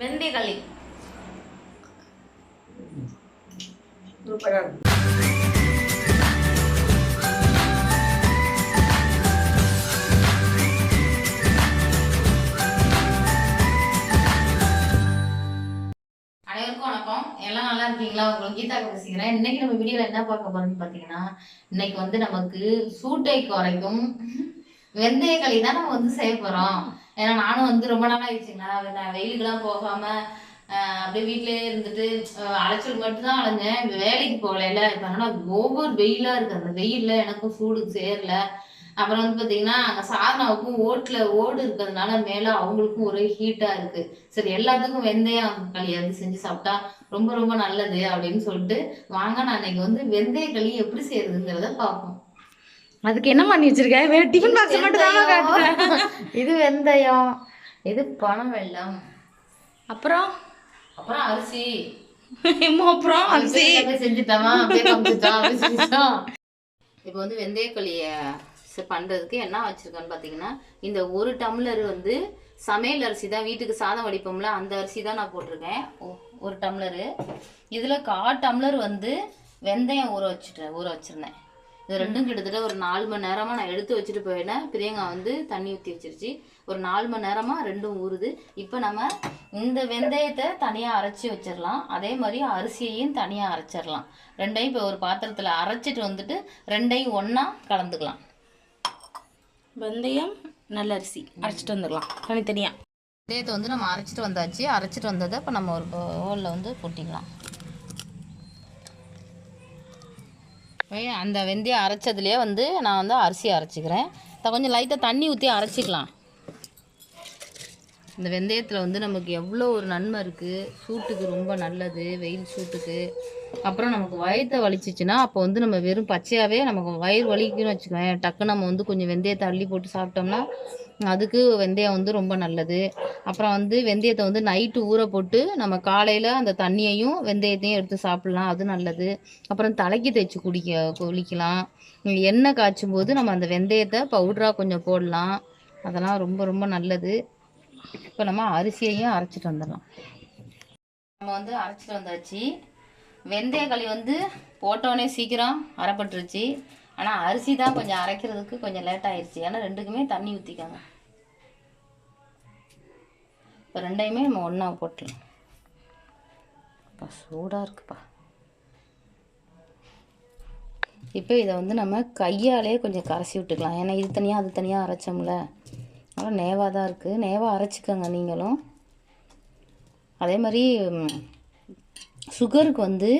வெந்தயக்களி. சூப்பராக இருக்கும் அனைவருக்கும் வணக்கம். எல்லாம் நல்லா இருக்கீங்களா? உங்களுக்கு கீதா பேசிக்கிறேன். இன்னைக்கு நம்ம வீடியோல என்ன பார்க்க போறோம்னு பாத்தீங்கன்னா இன்னைக்கு வந்து நமக்கு சூட்டை குறைக்கும். வெந்தய களி தான் நம்ம வந்து செய்ய போறோம். ஏன்னா நானும் வந்து ரொம்ப நாள் ஆயிடுச்சுங்களா நான் வெயிலுக்கெல்லாம் போகாம அப்படியே வீட்டிலேயே இருந்துட்டு ஆஹ், அலைச்சல் மட்டும் அலைஞ்சேன். வேலைக்கு போகல. இப்ப ஆனா ஒவ்வொரு வெயிலா இருக்கு. அந்த வெயில்ல எனக்கும் சூடு சேரல. அப்புறம் வந்து பாத்தீங்கன்னா அங்கே சாதனாவுக்கும் ஓட்டுல ஓடு இருக்கிறதுனால மேல அவங்களுக்கும் ஒரே ஹீட்டா இருக்கு. சரி எல்லாத்துக்கும் வெந்தயம் களி வந்து செஞ்சு சாப்பிட்டா ரொம்ப ரொம்ப நல்லது அப்படின்னு சொல்லிட்டு வாங்க நான் இன்னைக்கு வந்து வெந்தய களி எப்படி செய்யறதுங்கிறத பார்ப்போம். அதுக்கு என்ன பண்ணி வச்சிருக்க? வேற டிஃபன் பாக்ஸ் மட்டும் தான் காட்டுறேன் இது வெந்தயம். இது பனம் வெல்லம். அப்புறம்? அப்புறம் அரிசி. அப்புறம் அரிசி செஞ்சுட்டாமா? இப்போ வந்து வெந்தய களிய ச- பண்றதுக்கு என்ன வச்சிருக்கேன்னு பாத்தீங்கன்னா இந்த ஒரு டம்ளர் வந்து சமையல் அரிசி தான். வீட்டுக்கு சாதம் வடிப்போம்ல அந்த அரிசி தான் நான் போட்டிருக்கேன். ஒரு டம்ளரு. இதுல கால் டம்ளர் வந்து வெந்தயம் ஊற வச்சுட்டேன் ஊற வச்சிருந்தேன். இது ரெண்டும் கிட்டத்தட்ட ஒரு நாலு மணி நேரமா நான் எடுத்து வச்சுட்டு போயிட்டேன். பிரியங்கா வந்து தண்ணி ஊற்றி வச்சிருச்சு. ஒரு நாலு மணி நேரமா ரெண்டும் ஊறுது. இப்போ நம்ம இந்த வெந்தயத்தை தனியா அரைச்சி வச்சிடலாம். அதே மாதிரி அரிசியையும் தனியா அரைச்சிடலாம். ரெண்டையும் இப்போ ஒரு பாத்திரத்துல அரைச்சிட்டு வந்துட்டு ரெண்டையும் ஒண்ணா கலந்துக்கலாம். வெந்தயம் நல்ல அரிசி அரைச்சிட்டு வந்துடலாம். தனித்தனியா. வெந்தயத்தை வந்து நம்ம அரைச்சிட்டு வந்தாச்சு. அரைச்சிட்டு வந்ததை இப்போ நம்ம ஒரு பவுலில் வந்து கொட்டிக்கலாம் போய் அந்த வெந்தயம் அரைச்சதுலேயே வந்து நான் வந்து அரிசி அரைச்சிக்கிறேன். கொஞ்சம் லைட்டாக தண்ணி ஊற்றி அரைச்சிக்கலாம். இந்த வெந்தயத்தில் வந்து நமக்கு எவ்வளோ ஒரு நன்மை இருக்குது சூட்டுக்கு ரொம்ப நல்லது வெயில் சூட்டுக்கு. அப்புறம் நமக்கு வயத்தை வலிச்சிச்சுன்னா அப்போ வந்து நம்ம வெறும் பச்சையாகவே நமக்கு வயிறு வலிக்குன்னு வச்சுக்கோங்க டக்கு நம்ம வந்து கொஞ்சம் வெந்தயத்தை அள்ளி போட்டு சாப்பிட்டோம்னா அதுக்கு வெந்தயம் வந்து ரொம்ப நல்லது. அப்புறம் வந்து வெந்தயத்தை வந்து நைட்டு ஊற போட்டு நம்ம காலையில் அந்த தண்ணியையும் வெந்தயத்தையும் எடுத்து சாப்பிட்லாம். அது நல்லது. அப்புறம் தலைக்கு தேய்ச்சி குடிக்க குளிக்கலாம். எண்ணெய் காய்ச்சும் போது நம்ம அந்த வெந்தயத்தை பவுடராக கொஞ்சம் போடலாம். அதெல்லாம் ரொம்ப ரொம்ப நல்லது. இப்போ நம்ம அரிசியையும் அரைச்சிட்டு வந்துடலாம். நம்ம வந்து அரைச்சிட்டு வந்தாச்சு. வெந்தய களி வந்து போட்டோடனே சீக்கிரம் அரைப்பட்டுருச்சு. ஆனால் அரிசி தான் கொஞ்சம் அரைக்கிறதுக்கு கொஞ்சம் லேட் ஆயிடுச்சு ஏன்னா ரெண்டுக்குமே தண்ணி ஊற்றிக்காங்க இப்போ ரெண்டையுமே நம்ம ஒன்றா போட்டலாம் அப்பா சூடாக இருக்குப்பா. இப்போ இதை வந்து நம்ம கையாலே கொஞ்சம் கரைச்சி விட்டுக்கலாம். ஏன்னா இது தனியாக அது தனியாக அரைச்சோம்ல. அதனால் நேவாக தான் இருக்குது நேவாக அரைச்சிக்கோங்க நீங்களும். அதே மாதிரி சுகருக்கு வந்து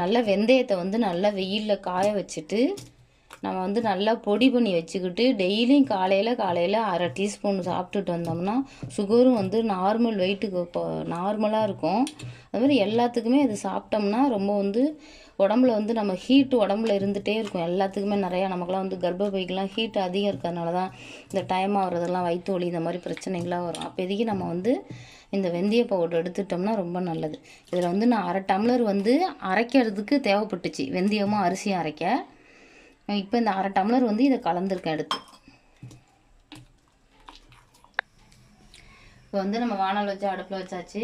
நல்ல வெந்தயத்தை வந்து நல்லா வெயிலில் காய வச்சுட்டு நம்ம வந்து நல்லா பொடி பண்ணி வச்சுக்கிட்டு டெய்லியும் காலையில் காலையில் அரை டீஸ்பூன் சாப்பிட்டுட்டு வந்தோம்னா சுகரும் வந்து நார்மல் வெயிட்டுக்கு நார்மலாக இருக்கும். அது மாதிரி எல்லாத்துக்குமே இது சாப்பிட்டோம்னா ரொம்ப வந்து உடம்புல வந்து நம்ம ஹீட்டு உடம்புல இருந்துகிட்டே இருக்கும். எல்லாத்துக்குமே நிறையா நமக்குலாம் வந்து கர்ப்பப்பைக்கெலாம் ஹீட் அதிகம் இருக்கிறதுனால தான் இந்த டைம் ஆகிறதெல்லாம் வயிற்று வலி இந்த மாதிரி பிரச்சனைகள்லாம் வரும். அப்போதைக்கு நம்ம வந்து இந்த வெந்தய பவுடர் எடுத்துட்டோம்னா ரொம்ப நல்லது. இதில் வந்து நான் அரை டம்ளர் வந்து அரைக்கிறதுக்கு தேவைப்பட்டுச்சு. வெந்தயமும் அரிசியும் அரைக்க. இப்போ இந்த அரை டம்ளர் வந்து இதை கலந்துருக்கேன் எடுத்து. இப்போ வந்து நம்ம வானல் வச்சு அடுப்பில் வச்சாச்சு.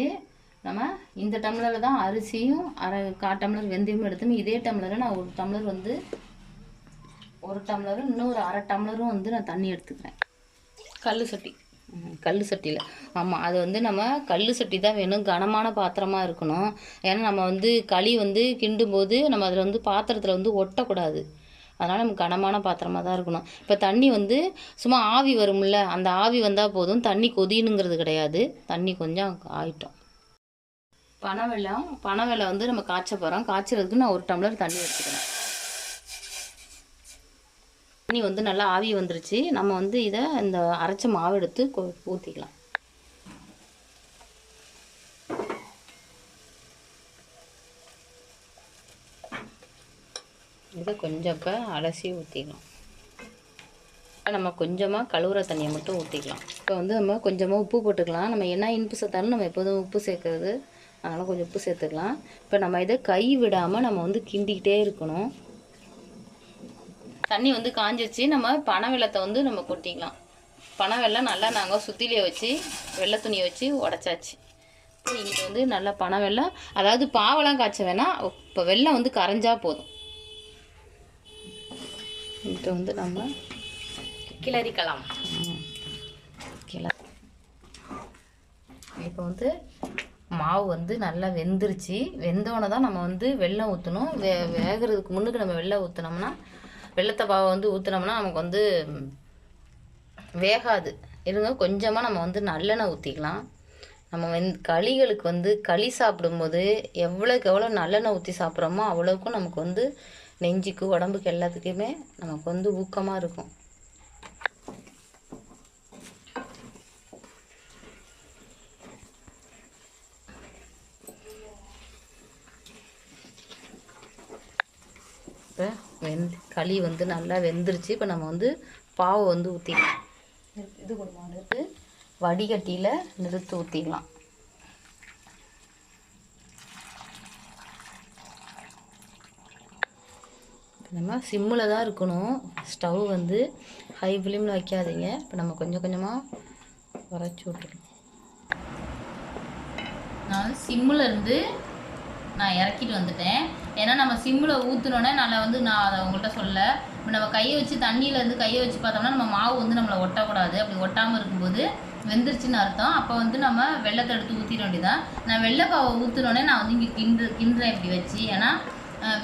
நம்ம இந்த டம்ளரில் தான் அரிசியும் அரை கால் டம்ளர் வெந்தயமும் எடுத்தோம் இதே டம்ளரில் நான் ஒரு டம்ளர் வந்து ஒரு டம்ளரும் இன்னொரு அரை டம்ளரும் வந்து நான் தண்ணி எடுத்துக்கிறேன். கல் சட்டி. கல் சட்டியில். ஆமாம் அது வந்து நம்ம கல் சட்டி தான் வேணும். கனமான பாத்திரமாக இருக்கணும். ஏன்னா நம்ம வந்து களி வந்து கிண்டும் போது நம்ம அதில் வந்து பாத்திரத்தில் வந்து ஒட்டக்கூடாது. அதனால் நம்ம கனமான பாத்திரமாக தான் இருக்கணும். இப்போ தண்ணி வந்து சும்மா ஆவி வரும்ல அந்த ஆவி வந்தால் போதும். தண்ணி கொதினுங்கிறது கிடையாது. தண்ணி கொஞ்சம் ஆயிட்டோம். பனவெல்லாம் பனவெல்லம் வந்து நம்ம காய்ச்ச போகிறோம் காய்ச்சறதுக்கு நான் ஒரு டம்ளர் தண்ணி எடுத்துக்கிறேன். தண்ணி வந்து நல்லா ஆவி வந்துருச்சு. நம்ம வந்து இதை இந்த அரைச்ச மாவு எடுத்து ஊற்றிக்கலாம் இதை கொஞ்சம் இப்போ அலசி ஊற்றிக்கலாம் நம்ம கொஞ்சமாக கழுவுற தண்ணியை மட்டும் ஊற்றிக்கலாம் இப்போ வந்து நம்ம கொஞ்சமாக உப்பு போட்டுக்கலாம். நம்ம என்ன இனிப்பு சேர்த்தாலும் நம்ம எப்போதும் உப்பு சேர்க்கறது. அதனால் கொஞ்சம் உப்பு சேர்த்துக்கலாம். இப்போ நம்ம இதை கை விடாமல் நம்ம வந்து கிண்டிக்கிட்டே இருக்கணும். தண்ணி வந்து காஞ்சிச்சு நம்ம பனை வெள்ளத்தை வந்து நம்ம கொட்டிக்கலாம். பனை வெள்ளம் நல்லா நாங்கள் சுத்திலியை வச்சு வெள்ளை துணியை வச்சு உடச்சாச்சு. இங்கே வந்து நல்லா பனை வெள்ளம் அதாவது பாவெல்லாம் காய்ச்ச வேணாம். இப்போ வெள்ளம் வந்து கரைஞ்சா போதும். இப்போ வந்து நம்ம கிளறிக்கலாம். கிள இப்போ வந்து மாவு வந்து நல்லா வெந்துருச்சு. வெந்தோடனே தான் நம்ம வந்து வெல்லம் ஊற்றணும் வே வேகிறதுக்கு முன்னுக்கு நம்ம வெல்லம் ஊற்றினோம்னா வெள்ளத்தை பாவை வந்து ஊற்றினோம்னா நமக்கு வந்து வேகாது. இருங்க கொஞ்சமாக நம்ம வந்து நல்லெண்ணெய் ஊற்றிக்கலாம் நம்ம வெந் களிகளுக்கு வந்து களி சாப்பிடும்போது எவ்வளோக்கு எவ்வளோ நல்லெண்ணெய் ஊற்றி சாப்பிட்றோமோ அவ்வளோக்கும் நமக்கு வந்து நெஞ்சுக்கு உடம்புக்கு எல்லாத்துக்குமே நமக்கு வந்து ஊக்கமாக இருக்கும். இப்போ வெந்து களி வந்து நல்லா வெந்துருச்சு. இப்போ நம்ம வந்து பாவை வந்து ஊற்றிக்கலாம் இது கொடுமா வடிகட்டியில் நிறுத்து ஊற்றிக்கலாம் நம்ம சிம்மில் தான் இருக்கணும். ஸ்டவ் வந்து ஹை ஃப்ளேமில் வைக்காதீங்க. இப்போ நம்ம கொஞ்சம் கொஞ்சமாக உரைச்சி விட்டுருக்கோம் நான் சிம்மில் இருந்து நான் இறக்கிட்டு வந்துட்டேன். ஏன்னா நம்ம சிம்மில் ஊற்றுனோன்னே நல்லா வந்து நான் அதை உங்கள்கிட்ட சொல்ல இப்போ நம்ம கையை வச்சு தண்ணியிலேருந்து கையை வச்சு பார்த்தோம்னா நம்ம மாவு வந்து நம்மளை ஒட்டக்கூடாது. அப்படி ஒட்டாமல் இருக்கும்போது வெந்துருச்சுன்னு அர்த்தம். அப்போ வந்து நம்ம வெள்ளத்தை எடுத்து ஊற்றிட வேண்டியதான் நான் வெள்ளைப்பாவை ஊற்றுனோடனே நான் வந்து இங்கே கிண்டு கிண்டுறேன் இப்படி வச்சு. ஏன்னா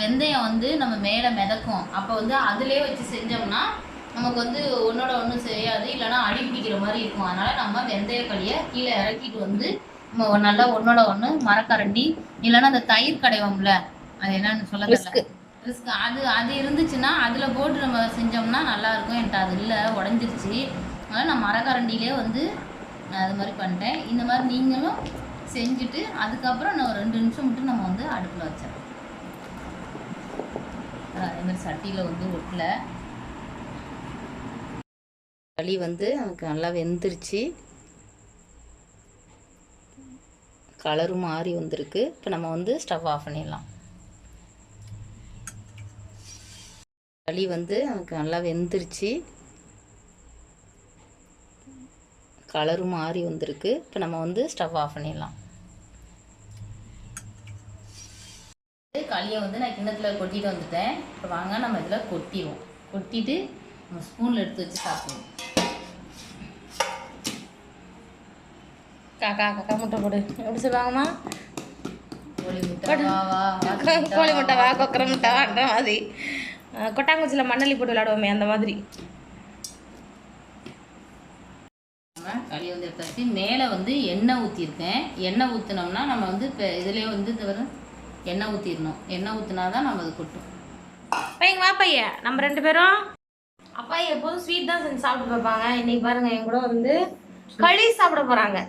வெந்தயம் வந்து நம்ம மேலே மிதக்கும். அப்போ வந்து அதிலே வச்சு செஞ்சோம்னா நமக்கு வந்து ஒன்றோட ஒன்று செய்யாது. இல்லைன்னா அடி பிடிக்கிற மாதிரி இருக்கும். அதனால் நம்ம வெந்தய களியை கீழே இறக்கிட்டு வந்து நம்ம நல்லா ஒன்றோட ஒன்று மரக்கரண்டி இல்லைன்னா அந்த தயிர் கடைவோம்ல அது என்னன்னு சொல்ல ரிஸ்க் ரிஸ்க் அது அது இருந்துச்சுன்னா அதில் போட்டு நம்ம செஞ்சோம்னா நல்லா இருக்கும். என்கிட்ட அது இல்லை உடஞ்சிருச்சு. அதனால் நான் மரக்கரண்டிலே வந்து நான் அது மாதிரி பண்ணிட்டேன். இந்த மாதிரி நீங்களும் செஞ்சுட்டு அதுக்கப்புறம் நான் ஒரு ரெண்டு நிமிஷம் மட்டும் நம்ம வந்து அடுப்பில் வச்சிடறோம் அதே சட்டியில் வந்து ஒட்டலை. களி வந்து நமக்கு நல்லா வெந்துருச்சு. கலரும் மாறி வந்திருக்கு. இப்போ நம்ம வந்து ஸ்டவ் ஆஃப் பண்ணிடலாம். களி வந்து நமக்கு நல்லா வெந்துருச்சு. கலரும் மாறி வந்திருக்கு. இப்போ நம்ம வந்து ஸ்டவ் ஆஃப் பண்ணிடலாம். களியை வந்து நான் கிண்ணத்தில் கொட்டிட்டு வந்துட்டேன். இப்போ வாங்க நம்ம இதில் கொட்டிடுவோம். கொட்டிட்டு நம்ம ஸ்பூனில் எடுத்து வச்சு சாப்பிடுவோம். காக்கா காக்கா முட்டை போடு. எப்படி சொல்லுவாங்கம்மா கோழி முட்டை கோழி முட்டை வா கொக்கரை முட்டை வான்ற மாதிரி. கொட்டாங்குச்சியில் மண்ணள்ளி போட்டு விளையாடுவோமே அந்த மாதிரி. களி வந்து எடுத்தாச்சு மேலே வந்து எண்ணெய் ஊற்றிருக்கேன் எண்ணெய் ஊற்றினோம்னா நம்ம வந்து இப்போ இதுலேயே வந்து இது வரும் எண்ணெய் ஊற்றிடணும் எண்ணெய் ஊற்றினா தான் நம்ம அது கொட்டும். பையங்க வா பையன் நம்ம ரெண்டு பேரும். அப்பா எப்போதும் ஸ்வீட் தான் செஞ்சு சாப்பிட்டு பார்ப்பாங்க இன்னைக்கு பாருங்க என் கூட வந்து களி சாப்பிட போறாங்க.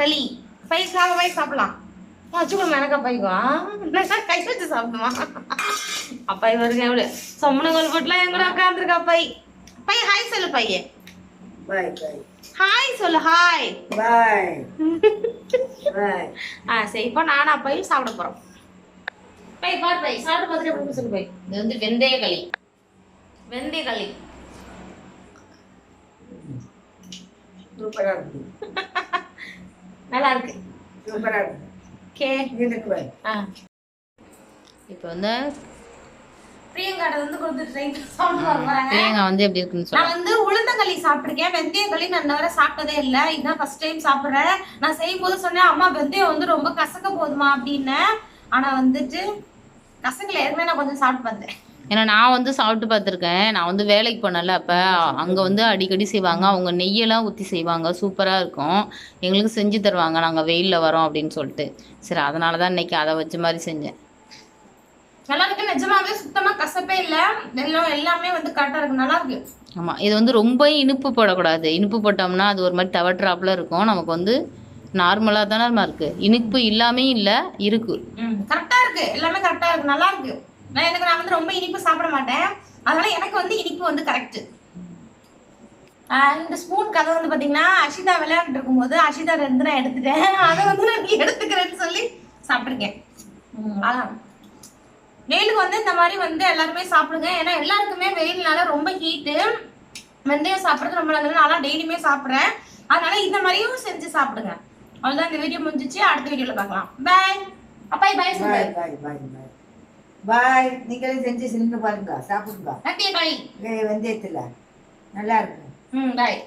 களி. பை சாப்பிட பை சாப்பிடலாம். வச்சுக்கணும் எனக்கா பைக்கும் கை வச்சு சாப்பிடுமா அப்பா இவருங்க எவ்வளோ சொம்மன கோல் போட்டுலாம் என் கூட உட்காந்துருக்கா பை பை ஹாய் சொல்லு பையன் பாய் பாய் ஹாய் சொல்லு ஹாய் பாய் பாய் ஆ சரி இப்போ நானும் அப்பையும் சாப்பிட போறோம். Bye for bye. சாப்பிட்டு பார்த்துட்டு எப்படி சொல்லு பை. இது வந்து வெந்தய களி. வெந்தய களி. சூப்பராக இருக்கு. நல்லா இருக்கு. சூப்பராக இருக்கு. கே. இதுக்கு ஆ. இப்போ வந்து பிரியங்காட்ட வந்து கொடுத்து ட்ரை சாப்பிட்டு தேங்காய் வந்து எப்படி இருக்குன்னு நான் வந்து உளுந்தங்களி சாப்பிட்டிருக்கேன். வெந்தயங்களி நான் வரை சாப்பிட்டதே இல்லை. இதுதான் ஃபர்ஸ்ட் டைம் சாப்பிட்றேன். நான் செய்யும் போது சொன்னேன் அம்மா வெந்தயம் வந்து ரொம்ப கசக்க போதுமா? அப்படின்னு. ஆனா வந்துட்டு கசக்கல ஏற்கனவே நான் கொஞ்சம் சாப்பிட்டு பார்த்தேன். ஏன்னா நான் வந்து சாப்பிட்டு பார்த்துருக்கேன். நான் வந்து வேலைக்கு போனேன்ல அப்போ அங்கே வந்து அடிக்கடி செய்வாங்க. அவங்க நெய்யெல்லாம் ஊற்றி செய்வாங்க. சூப்பராக இருக்கும். எங்களுக்கு செஞ்சு தருவாங்க. நாங்கள் வெயிலில் வரோம் அப்படின்னு சொல்லிட்டு. சரி அதனால தான் இன்னைக்கு அதை வச்ச மாதிரி செஞ்சேன். நல்லா இருக்கு. நிஜமாவே சுத்தமா கசப்பே இல்ல. எல்லாம் எல்லாமே வந்து கரெக்டா இருக்கு. நல்லா இருக்கு. ஆமாம் இது வந்து ரொம்ப இனிப்பு போடக்கூடாது. இனிப்பு போட்டோம்னா அது ஒரு மாதிரி டவர் ட்ராப்பில் இருக்கும். நமக்கு வந்து நார்மலாக தானே இருக்குது இனிப்பு இல்லாமையும் இல்லை இருக்குது கரெக்டா இருக்கு. எல்லாமே கரெக்டா இருக்கு. நல்லா இருக்கு. நான் எனக்கு நான் வந்து ரொம்ப இனிப்பு சாப்பிட மாட்டேன். அதனால எனக்கு வந்து இனிப்பு வந்து கரெக்ட் இந்த ஸ்பூன் கதை வந்து பாத்தீங்கன்னா அஷிதா விளையாண்டுட்டு இருக்கும்போது அஷிதா இருந்து நான் எடுத்துட்டேன். அதை வந்து நான் எடுத்துக்கிறேன்னு சொல்லி சாப்பிட்டுருக்கேன். அதான். வெயிலுக்கு வந்து இந்த மாதிரி வந்து எல்லாருமே சாப்பிடுங்க. ஏன்னா எல்லாருக்குமே வெயில்னால ரொம்ப ஹீட்டு வெந்தயம் சாப்பிட்றது ரொம்ப நல்லது. நான்லாம் டெய்லியுமே சாப்பிட்றேன். அதனால இந்த மாதிரியும் செஞ்சு சாப்பிடுங்க. அவ்வளோதான் இந்த வீடியோ முடிஞ்சிச்சு. அடுத்த வீடியோவில் பார்க்கலாம். பாய் அப்பாய் பாய் பாய் பாய் பாய் பாய் பாய் நீங்களும் செஞ்சு சின்ன பாருங்க. சாப்பிடுங்க. களி வெந்தயத்தில். நல்லா இருக்கும். ம் பாய்